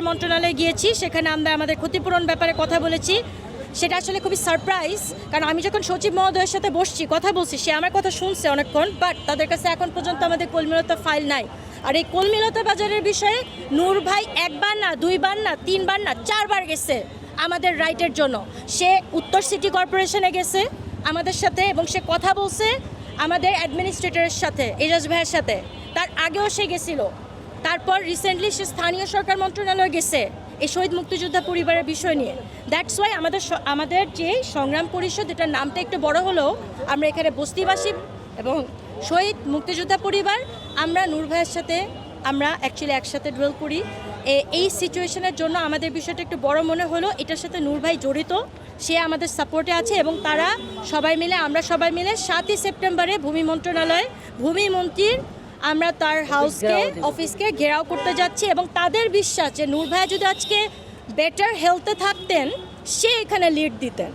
সরকার মন্ত্রণালয়ে গিয়েছি, সেখানে আমরা আমাদের ক্ষতিপূরণ ব্যাপারে কথা বলেছি। সেটা আসলে খুবই সারপ্রাইজ কারণ আমি যখন সচিব মহোদয়ের সাথে বসছি, কথা বলছি, সে আমার কথা শুনছে অনেকক্ষণ বাট তাদের কাছে এখন পর্যন্ত আমাদের কলমিলতা ফাইল নাই। আর এই কলমিলতা বাজারের বিষয়ে নূর ভাই একবার না, দুইবার না, তিনবার না, চারবার গেছে আমাদের রাইটের জন্য। সে উত্তর সিটি কর্পোরেশনে গেছে আমাদের সাথে এবং সে কথা বলছে আমাদের অ্যাডমিনিস্ট্রেটরের সাথে, এজাজ ভাইয়ের সাথে। তার আগেও সে গেছিল। তারপর রিসেন্টলি সে স্থানীয় সরকার মন্ত্রণালয়ে গেছে, এই শহীদ মুক্তিযোদ্ধা পরিবারের বিষয় নিয়ে। দ্যাটস ওয়াই আমাদের আমাদের যে সংগ্রাম পরিষদ, এটার নামটা একটু বড় হলেও আমরা এখানে বস্তিবাসী এবং শহীদ মুক্তিযোদ্ধা পরিবার, আমরা নূর ভাইয়ের সাথে, আমরা অ্যাকচুয়ালি একসাথে ড্রোল করি। এই সিচুয়েশনের জন্য আমাদের বিষয়টা একটু বড় মনে হলো। এটার সাথে নূর ভাই জড়িত, সে আমাদের সাপোর্টে আছে এবং তারা সবাই মিলে, আমরা সবাই মিলে সাতই সেপ্টেম্বরে ভূমি মন্ত্রণালয়, ভূমি মন্ত্রীর আমরা তার হাউসকে অফিসকে ঘেরাও করতে যাচ্ছি এবং তাদের বিশ্বাস যে নূর ভাইয়া যদি আজকে বেটার হেলথে থাকতেন সে এখানে লিড দিতেন।